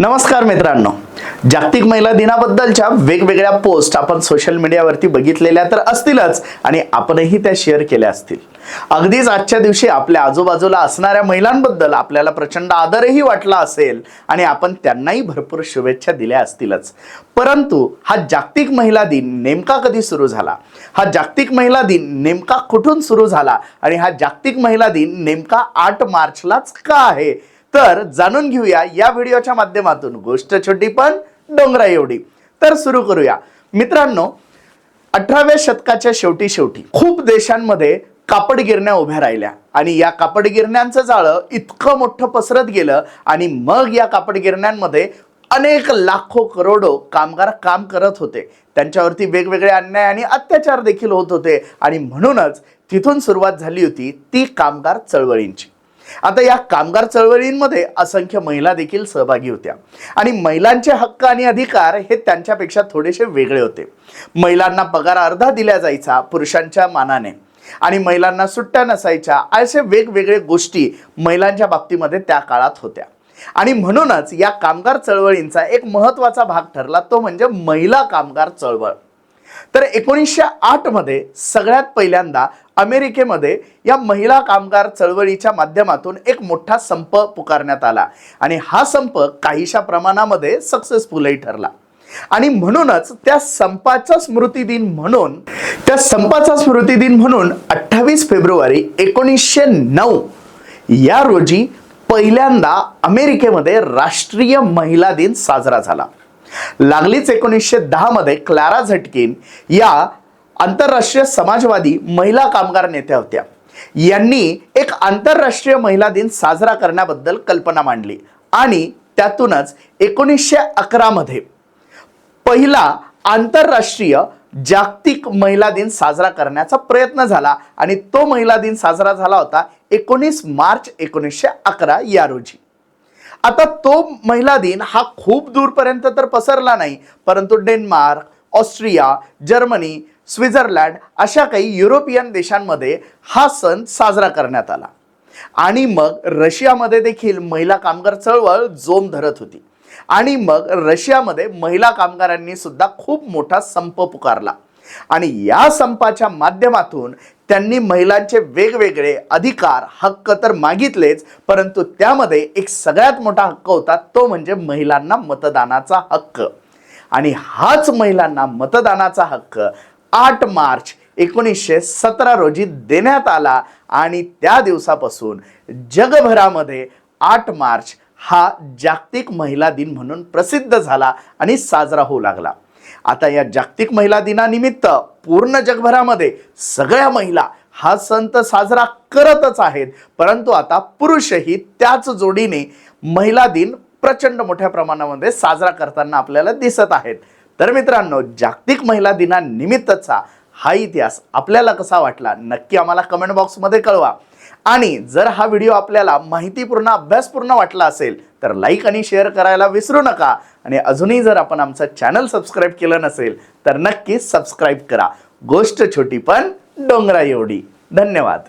नमस्कार मित्रांनो. जागतिक महिला दिनाबद्दलच्या वेगवेगळ्या पोस्ट आपण सोशल मीडियावरती बघितलेल्या तर असतीलच आणि आपणही त्या शेअर केल्या असतील. अगदीच आजच्या दिवशी आपल्या आजूबाजूला असणाऱ्या महिलांबद्दल आपल्याला प्रचंड आदरही वाटला असेल आणि आपण त्यांनाही भरपूर शुभेच्छा दिल्या असतीलच. परंतु हा जागतिक महिला दिन नेमका कधी सुरू झाला? हा जागतिक महिला दिन नेमका कुठून सुरू झाला? आणि हा जागतिक महिला दिन नेमका आठ मार्चलाच का आहे? तर जाणून घेऊया या व्हिडिओच्या माध्यमातून गोष्ट छोटी पण डोंगरा एवढी. तर सुरू करूया. मित्रांनो अठराव्या शतकाच्या शेवटी शेवटी खूप देशांमध्ये कापड गिरण्या उभ्या राहिल्या आणि या कापड गिरण्यांचं जाळं इतकं मोठं पसरत गेलं आणि मग या कापड गिरण्यांमध्ये अनेक लाखो करोडो कामगार काम करत होते. त्यांच्यावरती वेगवेगळे अन्याय आणि अत्याचार देखील होत होते आणि म्हणूनच तिथून सुरुवात झाली होती ती कामगार चळवळींची. आता या कामगार चळवळींमध्ये असंख्य महिला देखील सहभागी होत्या. आणि महिलांचे हक्क आणि अधिकार हे त्यांच्यापेक्षा थोडेसे वेगळे होते. महिलांना पगार अर्धा दिला जायचा पुरुषांच्या मानाने. आणि महिलांना सुट्ट्या नसायच्या असे वेगवेगळे गोष्टी महिलांच्या बाबतीमध्ये त्या काळात होत्या. आणि म्हणूनच या कामगार चळवळींचा एक महत्त्वाचा भाग ठरला तो म्हणजे महिला कामगार चळवळ. तर एकोणीसशे आठमध्ये सगळ्यात पहिल्यांदा अमेरिकेमध्ये या महिला कामगार चळवळीच्या माध्यमातून एक मोठा संप पुकारण्यात आला. आणि हा संप काहीशा प्रमाणामध्ये सक्सेसफुलही ठरला. आणि म्हणूनच त्या संपाचा स्मृती दिन म्हणून त्या संपाचा स्मृती दिन म्हणून अठ्ठावीस फेब्रुवारी एकोणीसशे नऊ या रोजी पहिल्यांदा अमेरिकेमध्ये राष्ट्रीय महिला दिन साजरा झाला. लागलीच एकोणीसशे दहा मध्ये क्लारा झटकिन या आंतरराष्ट्रीय समाजवादी महिला कामगार नेत्या होत्या. यांनी एक आंतरराष्ट्रीय महिला दिन साजरा करण्याबद्दल कल्पना मांडली आणि त्यातूनच एकोणीसशे अकरा मध्ये पहिला आंतरराष्ट्रीय जागतिक महिला दिन साजरा करण्याचा प्रयत्न झाला आणि तो महिला दिन साजरा झाला होता एकोणीस मार्च एकोणीसशे अकरा या रोजी. आता तो महिला दिन हा खूप दूरपर्यंत तर पसरला नाही परंतु डेन्मार्क ऑस्ट्रिया जर्मनी स्वित्झर्लंड अशा काही युरोपियन देशांमध्ये हा सण साजरा करण्यात आला. आणि मग रशियामध्ये देखील महिला कामगार चळवळ जोम धरत होती. आणि मग रशियामध्ये महिला कामगारांनी सुद्धा खूप मोठा संप पुकारला. आणि या संपाच्या माध्यमातून त्यांनी महिलांचे वेगवेगळे अधिकार हक्क तर मागितलेच परंतु त्यामध्ये एक सगळ्यात मोठा हक्क होता तो म्हणजे महिलांना मतदानाचा हक्क. आणि हाच महिलांना मतदानाचा हक्क आठ मार्च एकोणीसशे सतरा रोजी देण्यात आला आणि त्या दिवसापासून जगभरामध्ये आठ मार्च हा जागतिक महिला दिन म्हणून प्रसिद्ध झाला आणि साजरा होऊ लागला. आता या जागतिक महिला दिनानिमित्त पूर्ण जगभरामध्ये सगळ्या महिला हा सण तर साजरा करतच आहेत. परंतु आता पुरुषही त्याच जोडीने महिला दिन प्रचंड मोठ्या प्रमाणामध्ये साजरा करताना आपल्याला दिसत आहेत. तर मित्रांनो जागतिक महिला दिनानिमित्तचा हा इतिहास आपल्याला कसा वाटला नक्की आम्हाला कमेंट बॉक्समध्ये कळवा. आणि जर हा व्हिडिओ आपल्याला माहितीपूर्ण अभ्यासपूर्ण वाटला असेल तर लाईक आणि शेअर करायला विसरू नका. आणि अजूनही जर आपण आमचं चॅनल सबस्क्राईब केलं नसेल तर नक्कीच सबस्क्राईब करा. गोष्ट छोटी पण डोंगरा एवढी धन्यवाद.